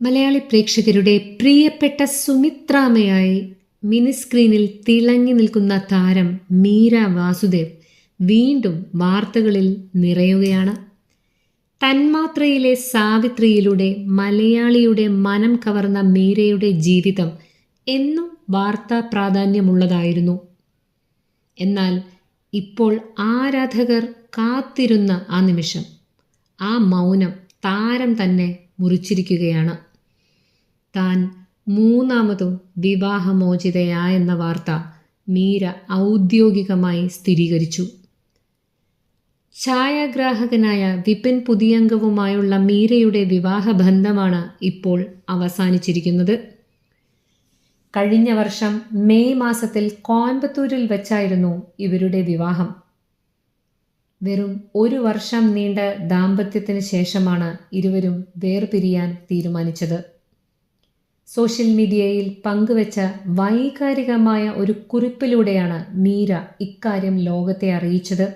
മലയാളി പ്രേക്ഷകരുടെ പ്രിയപ്പെട്ട സുമിത്രാമയായി മിനി സ്ക്രീനിൽ തിളങ്ങി നിൽക്കുന്ന താരം മീര വാസുദേവ് വീണ്ടും വാർത്തകളിൽ നിറയുകയാണ്. തന്മാത്രയിലെ സാവിത്രിയിലൂടെ മലയാളിയുടെ മനം കവർന്ന മീരയുടെ ജീവിതം എന്നും വാർത്താ പ്രാധാന്യമുള്ളതായിരുന്നു. എന്നാൽ ഇപ്പോൾ ആരാധകർ കാത്തിരുന്ന ആ നിമിഷം ആ മൗനം താരം തന്നെ മുറിച്ചിരിക്കുകയാണ്. താൻ മൂന്നാമതും വിവാഹമോചിതയായെന്ന വാർത്ത മീര ഔദ്യോഗികമായി സ്ഥിരീകരിച്ചു. ഛായാഗ്രാഹകനായ വിപിൻ പുതിയംഗവുമായുള്ള മീരയുടെ വിവാഹബന്ധമാണ് ഇപ്പോൾ അവസാനിച്ചിരിക്കുന്നത്. കഴിഞ്ഞ വർഷം മെയ് മാസത്തിൽ കോയമ്പത്തൂരിൽ വെച്ചായിരുന്നു ഇവരുടെ വിവാഹം. വെറും ഒരു വർഷം നീണ്ട ദാമ്പത്യത്തിന് ശേഷമാണ് ഇരുവരും വേർപിരിയാൻ തീരുമാനിച്ചത്. സോഷ്യൽ മീഡിയയിൽ പങ്കുവച്ച വൈകാരികമായ ഒരു കുറിപ്പിലൂടെയാണ് മീര ഇക്കാര്യം ലോകത്തെ അറിയിച്ചത്.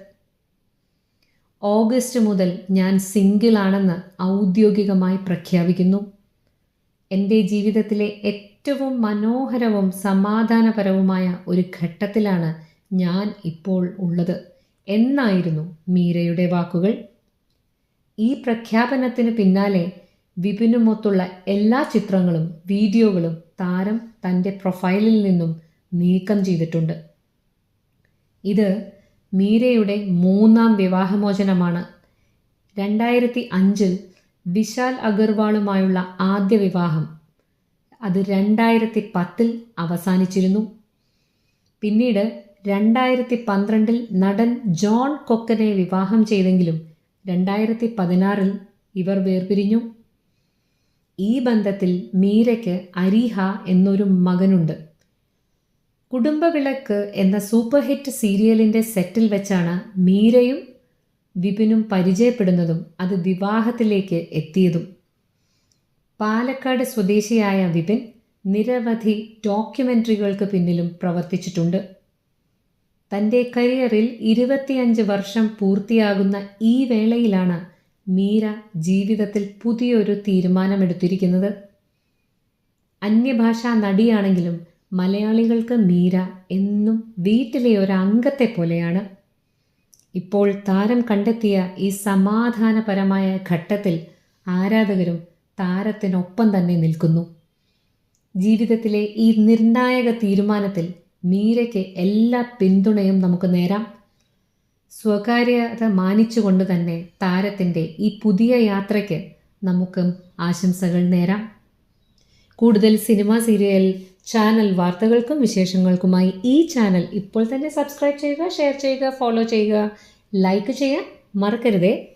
ഓഗസ്റ്റ് മുതൽ ഞാൻ സിംഗിളാണെന്ന് ഔദ്യോഗികമായി പ്രഖ്യാപിക്കുന്നു. എന്റെ ജീവിതത്തിലെ ഏറ്റവും മനോഹരവും സമാധാനപരവുമായ ഒരു ഘട്ടത്തിലാണ് ഞാൻ ഇപ്പോൾ ഉള്ളത്. എന്നായിരുന്നു മീരയുടെ വാക്കുകൾ. ഈ പ്രഖ്യാപനത്തിന് പിന്നാലെ വിപിനുമൊത്തുള്ള എല്ലാ ചിത്രങ്ങളും വീഡിയോകളും താരം തന്റെ പ്രൊഫൈലിൽ നിന്നും നീക്കം ചെയ്തിട്ടുണ്ട്. ഇത് മീരയുടെ മൂന്നാം വിവാഹമോചനമാണ്. രണ്ടായിരത്തി അഞ്ചിൽ വിശാൽ അഗർവാളുമായുള്ള ആദ്യ വിവാഹം. അത് രണ്ടായിരത്തി പത്തിൽ അവസാനിച്ചിരുന്നു. പിന്നീട് രണ്ടായിരത്തി പന്ത്രണ്ടിൽ നടൻ ജോൺ കൊക്കനെ വിവാഹം ചെയ്തെങ്കിലും രണ്ടായിരത്തി പതിനാറിൽ ഇവർ വേർപിരിഞ്ഞു. ഈ ബന്ധത്തിൽ മീരയ്ക്ക് അരീഹ എന്നൊരു മകനുണ്ട്. കുടുംബവിളക്ക് എന്ന സൂപ്പർ ഹിറ്റ് സീരിയലിന്റെ സെറ്റിൽ വെച്ചാണ് മീരയും വിപിനും പരിചയപ്പെടുന്നതും അത് വിവാഹത്തിലേക്ക് എത്തിയതും. പാലക്കാട് സ്വദേശിയായ വിപിൻ നിരവധി ഡോക്യുമെന്ററികൾക്ക് പിന്നിലും പ്രവർത്തിച്ചിട്ടുണ്ട്. തന്റെ കരിയറിൽ ഇരുപത്തിയഞ്ച് വർഷം പൂർത്തിയാകുന്ന ഈ വേളയിലാണ് മീര ജീവിതത്തിൽ പുതിയൊരു തീരുമാനമെടുത്തിരിക്കുന്നത്. അന്യഭാഷാ നടിയാണെങ്കിലും മലയാളികൾക്ക് മീര എന്നും വീട്ടിലെ ഒരു അംഗത്തെ പോലെയാണ്. ഇപ്പോൾ താരം കണ്ടെത്തിയ ഈ സമാധാനപരമായ ഘട്ടത്തിൽ ആരാധകരും താരത്തിനൊപ്പം തന്നെ നിൽക്കുന്നു. ജീവിതത്തിലെ ഈ നിർണായക തീരുമാനത്തിൽ മീരയ്ക്ക് എല്ലാ പിന്തുണയും നമുക്ക് നേരാം. സ്വകാര്യത മാനിച്ചുകൊണ്ട് തന്നെ താരത്തിന്റെ ഈ പുതിയ യാത്രയ്ക്ക് നമുക്കും ആശംസകൾ നേരാം. കൂടുതൽ സിനിമ സീരിയൽ ചാനൽ വാർത്തകൾക്കും വിശേഷങ്ങൾക്കുമായി ഈ ചാനൽ ഇപ്പോൾ തന്നെ സബ്സ്ക്രൈബ് ചെയ്യുക ഷെയർ ചെയ്യുക ഫോളോ ചെയ്യുക ലൈക്ക് ചെയ്യാൻ മറക്കരുതേ.